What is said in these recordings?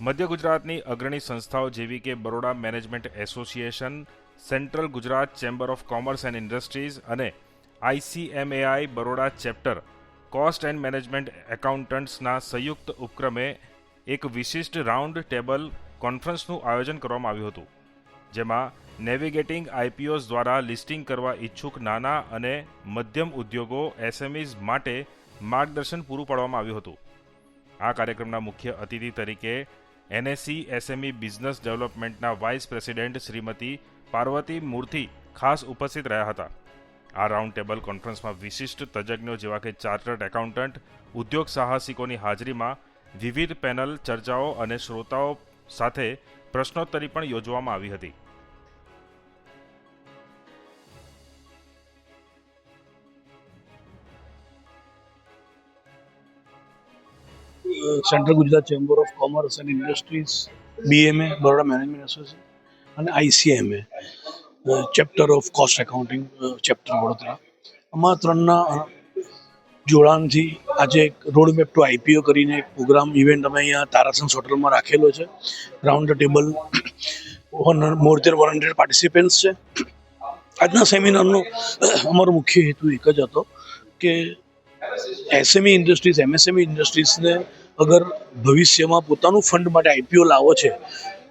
મધ્ય ગુજરાતની અગ્રણી સંસ્થાઓ જેવી કે Baroda management association, central Gujarat chamber of commerce and industries અને ICMAI Baroda chapter cost and management એકાઉન્ટન્ટ્સના સંયુક્ત ઉપક્રમે એક વિશિષ્ટ રાઉન્ડ ટેબલ કોન્ફરન્સનું આયોજન કરવામાં આવ્યું હતું, જેમાં નેવિગેટિંગ આઈપીઓસ દ્વારા લિસ્ટિંગ કરવા ઈચ્છુક નાના અને મધ્યમ ઉદ્યોગો એસએમઈઝ માટે માર્ગદર્શન પૂરું પાડવામાં આવ્યું હતું. આ કાર્યક્રમના મુખ્ય અતિથિ તરીકે N S C S M E business ડેવલપમેન્ટના vice president Shrimati Parvati Murthy ખાસ ઉપસ્થિત રહ્યા હતા. આ રાઉન્ડ ટેબલ કોન્ફરન્સમાં વિશિષ્ટ તજજ્ઞો જેવા કે ચાર્ટર્ડ એકાઉન્ટન્ટ ઉદ્યોગ સાહસિકોની હાજરીમાં વિવિધ પેનલ ચર્ચાઓ અને શ્રોતાઓ સાથે પ્રશ્નોત્તરી પણ યોજવામાં આવી હતી. Central Gujarat chamber of commerce and industries BMA Baroda management association અને ICMA chapter of cost accounting chapter Vadodara આમાં ત્રણના જોડાણથી આજે એક રોડ મેપ ટુ આઈપીઓ કરીને એક પ્રોગ્રામ ઇવેન્ટ અમે અહીંયા તારાસંસ હોટલમાં રાખેલો છે. Round table more than one hundred participants છે. આજના સેમિનારનો, અમારો મુખ્ય હેતુ એક જ હતો કે એસએમઈ ઇન્ડસ્ટ્રીઝ એમએસએમઈ ઇન્ડસ્ટ્રીઝને અગર ભવિષ્યમાં પોતાનું ફંડ માટે આઈપીઓ લાવો છે,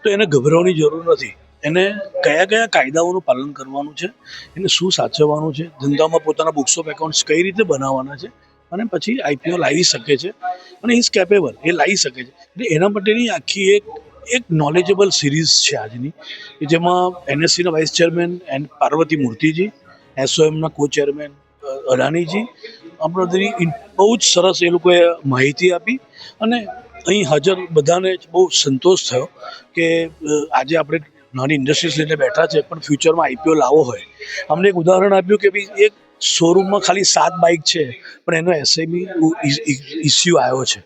તો એને ગભરાવાની જરૂર નથી. એને કયા કયા કાયદાઓનું પાલન કરવાનું છે, એને શું સાચવવાનું છે, ધંધામાં પોતાના બુક્સ ઓફ એકાઉન્ટ્સ કઈ રીતે બનાવવાના છે, અને પછી આઈપીઓ લાવી શકે છે, અને ઇઝ કેપેબલ એ લાવી શકે છે. એટલે એના માટેની આખી એક એક નોલેજેબલ સિરીઝ છે આજની, કે જેમાં એનએસસીના વાઇસ ચેરમેન એન્ડ પાર્વતી મૂર્તિજી એસઓએમના કો ચેરમેન અડાનીજી આપણા બહુ જ સરસ એ લોકોએ માહિતી આપી અને અહીં હાજર બધાને જ બહુ સંતોષ થયો કે આજે આપણે નાની ઇન્ડસ્ટ્રીઝ લઈને બેઠા છે, પણ ફ્યુચરમાં આઈપીઓ લાવવો હોય. અમને એક ઉદાહરણ આપ્યું કે ભાઈ એક શોરૂમમાં ખાલી સાત બાઇક છે, પણ એનો એસએમઈ ઇસ્યુ આવ્યો છે.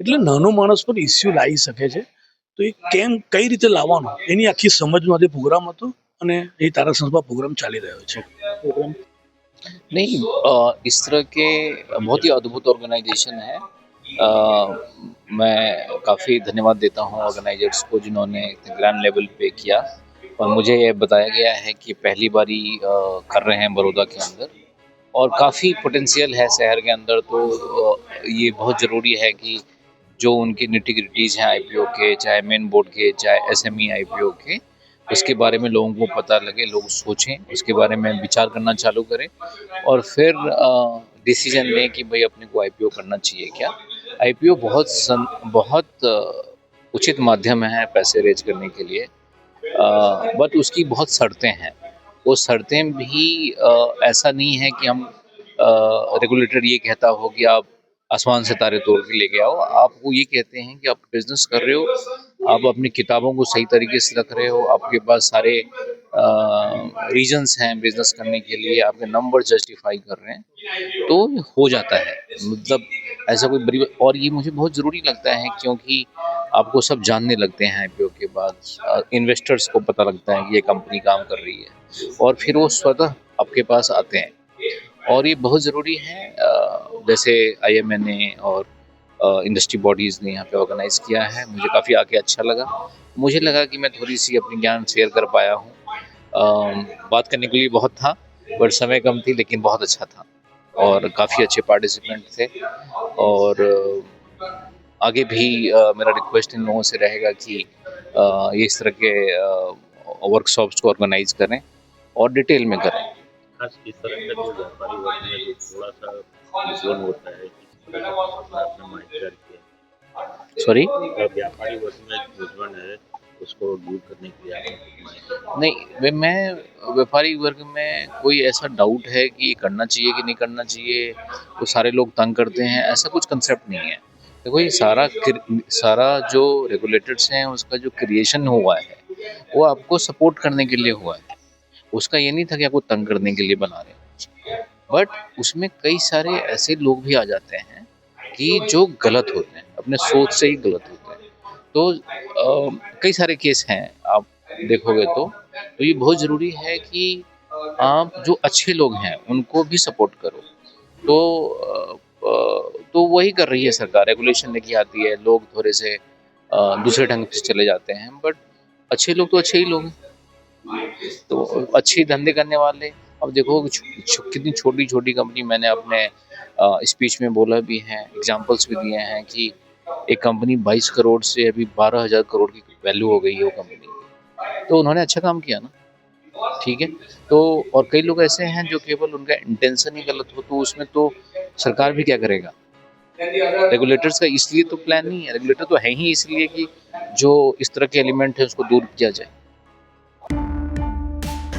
એટલે નાનો માણસ પણ ઇસ્યુ લાવી શકે છે. તો એ કેમ, કઈ રીતે લાવવાનો? એની આખી સમજનો આજે પ્રોગ્રામ હતો અને એ તારા સંસ્થા પ્રોગ્રામ ચાલી રહ્યો છે. પ્રોગ્રામ नहीं अ, इस तरह के बहुत ही अद्भुत ऑर्गेनाइजेशन है। अ, मैं काफ़ी धन्यवाद देता हूँ ऑर्गेनाइजर्स को जिन्होंने इतने ग्रैंड लेवल पे किया। और मुझे ये बताया गया है कि पहली बारी अ, कर रहे हैं बड़ौदा के अंदर। और काफ़ी पोटेंशियल है शहर के अंदर तो अ, ये बहुत ज़रूरी है कि जो उनके निटी ग्रिटीज़ हैं आईपीओ के चाहे मेन बोर्ड के चाहे एसएमई आईपीओ के उसके बारे में लोगों को पता लगे लोग सोचें उसके बारे में विचार करना चालू करें और फिर डिसीज़न लें कि भाई अपने को आईपीओ करना चाहिए क्या? आईपीओ बहुत सन, बहुत उचित माध्यम है पैसे रेज करने के लिए। बट उसकी बहुत शर्तें हैं। वो शर्तें भी अ, ऐसा नहीं है कि हम रेगुलेटर ये कहता हो कि आप आसमान से तारे तोड़ के लेके आओ। आप वो ये कहते हैं कि आप बिज़नेस कर रहे हो आप अपनी किताबों को सही तरीके से रख रहे हो, आपके पास सारे रीजंस हैं बिज़नेस करने के लिए, आपके नंबर जस्टिफाई कर रहे हैं तो हो जाता है। मतलब ऐसा कोई बड़ी और ये मुझे बहुत ज़रूरी लगता है क्योंकि आपको सब जानने लगते हैं आईपीओ के बाद इन्वेस्टर्स को पता लगता है कि ये कंपनी काम कर रही है, और फिर वो स्वतः आपके पास आते हैं। और ये बहुत ज़रूरी है जैसे आईएमएनए और इंडस्ट्री बॉडीज़ ने यहाँ पे ऑर्गेनाइज किया है। मुझे काफ़ी आके अच्छा लगा। मुझे लगा कि मैं थोड़ी सी अपनी ज्ञान शेयर कर पाया हूँ। बात करने के लिए बहुत था बट समय कम थी लेकिन बहुत अच्छा था और काफ़ी अच्छे पार्टिसिपेंट थे। और आगे भी अ, मेरा रिक्वेस्ट इन लोगों से रहेगा कि अ, ये इस तरह के वर्कशॉप्स को ऑर्गेनाइज करें और डिटेल में करें। खास इस तरह का जो व्यापारी वर्ग में जो थोड़ा सा होता है सॉरी व्यापारी वर्ग में है उसको दूर करने के लिए नहीं वे- मैं व्यापारी वर्ग में कोई ऐसा डाउट है कि ये करना चाहिए कि नहीं करना चाहिए? तो सारे लोग तंग करते हैं ऐसा कुछ कंसेप्ट नहीं है। देखो ये सारा सारा जो रेगुलेटर्स हैं उसका जो क्रिएशन हुआ है वो आपको सपोर्ट करने के लिए हुआ है। उसका ये नहीं था कि आपको तंग करने के लिए बना रहे बट उसमें कई सारे ऐसे लोग भी आ जाते हैं कि जो गलत होते हैं, अपने सोच से ही गलत होते हैं। तो कई सारे केस हैं, आप देखोगे तो। तो ये बहुत ज़रूरी है कि आप जो अच्छे लोग हैं, उनको भी सपोर्ट करो। तो तो वही कर रही है सरकार, रेगुलेशन लेके आती है, लोग थोड़े से दूसरे ढंग से चले जाते हैं, बट अच्छे लोग तो अच्छे ही लोग हैं। तो अच्छे धंधे करने वाले, अब देखो, कितनी छोटी छोटी कंपनी मैंने अपने स्पीच में बोला भी है एग्जांपल्स भी दिए हैं कि एक कंपनी 22 करोड़ से अभी 12000 करोड़ की वैल्यू हो गई है वो कंपनी तो उन्होंने अच्छा काम किया ना। ठीक है? तो और कई लोग ऐसे हैं जो केवल उनका इंटेंशन ही गलत हो तो उसमें तो सरकार भी क्या करेगा? रेगुलेटर्स का इसलिए तो प्लान नहीं है। रेगुलेटर तो है ही इसलिए कि जो इस तरह के एलिमेंट है उसको दूर किया जाए।